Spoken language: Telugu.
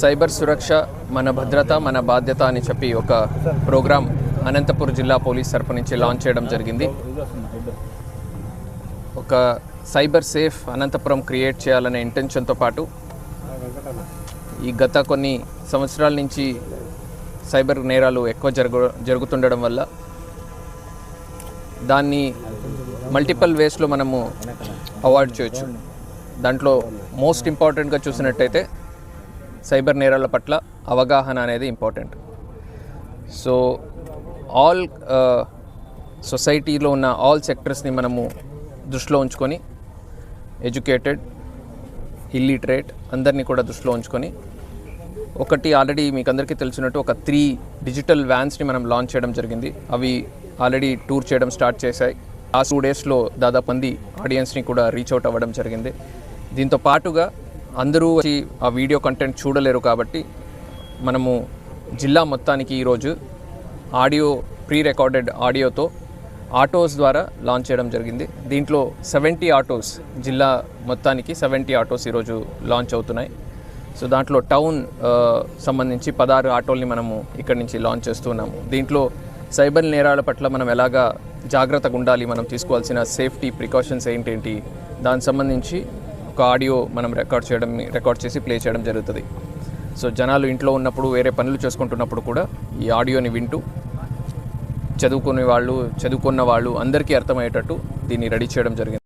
సైబర్ సురక్ష మన భద్రత మన బాధ్యత అని చెప్పి ఒక ప్రోగ్రాం అనంతపురం జిల్లా పోలీస్ తరపు నుంచి లాంచ్ చేయడం జరిగింది. ఒక సైబర్ సేఫ్ అనంతపురం క్రియేట్ చేయాలనే ఇంటెన్షన్తో పాటు ఈ గత కొన్ని సంవత్సరాల నుంచి సైబర్ నేరాలు ఎక్కువ జరుగు జరుగుతుండడం వల్ల దాన్ని మల్టిపల్ వేస్లో మనము అవాయిడ్ చేయొచ్చు. దాంట్లో మోస్ట్ ఇంపార్టెంట్గా చూసినట్టయితే సైబర్ నేరాల పట్ల అవగాహన అనేది ఇంపార్టెంట్. సో ఆల్ సొసైటీలో ఉన్న ఆల్ సెక్టర్స్ని మనము దృష్టిలో ఉంచుకొని ఎడ్యుకేటెడ్ ఇల్లిటరేట్ అందరినీ కూడా దృష్టిలో ఉంచుకొని ఒకటి ఆల్రెడీ మీకు అందరికీ తెలిసినట్టు ఒక త్రీ డిజిటల్ వ్యాన్స్ని మనం లాంచ్ చేయడం జరిగింది. అవి ఆల్రెడీ టూర్ చేయడం స్టార్ట్ చేశాయి. ఆ టూ డేస్లో దాదాపు మంది ఆడియన్స్ని కూడా రీచ్ అవుట్ అవ్వడం జరిగింది. దీంతో పాటుగా అందరూ వచ్చి ఆ వీడియో కంటెంట్ చూడలేరు కాబట్టి మనము జిల్లా మొత్తానికి ఈరోజు ఆడియో ప్రీ రికార్డెడ్ ఆడియోతో ఆటోస్ ద్వారా లాంచ్ చేయడం జరిగింది. దీంట్లో సెవెంటీ ఆటోస్ జిల్లా మొత్తానికి సెవెంటీ ఆటోస్ ఈరోజు లాంచ్ అవుతున్నాయి. సో దాంట్లో టౌన్ సంబంధించి పదహారు ఆటోల్ని మనము ఇక్కడి నుంచి లాంచ్ చేస్తున్నాము దీంట్లో సైబర్ నేరాల పట్ల మనం ఎలాగా జాగ్రత్తగా ఉండాలి మనం తీసుకోవాల్సిన సేఫ్టీ ప్రికాషన్స్ ఏంటేంటి దానికి సంబంధించి ఒక ఆడియో మనం రికార్డ్ చేయడం రికార్డ్ చేసి ప్లే చేయడం జరుగుతుంది. సో జనాలు ఇంట్లో ఉన్నప్పుడు వేరే పనులు చేసుకుంటున్నప్పుడు కూడా ఈ ఆడియోని వింటూ చదువుకునే వాళ్ళు చదువుకున్న వాళ్ళు అందరికీ అర్థమయ్యేటట్టు దీన్ని రెడీ చేయడం జరిగింది.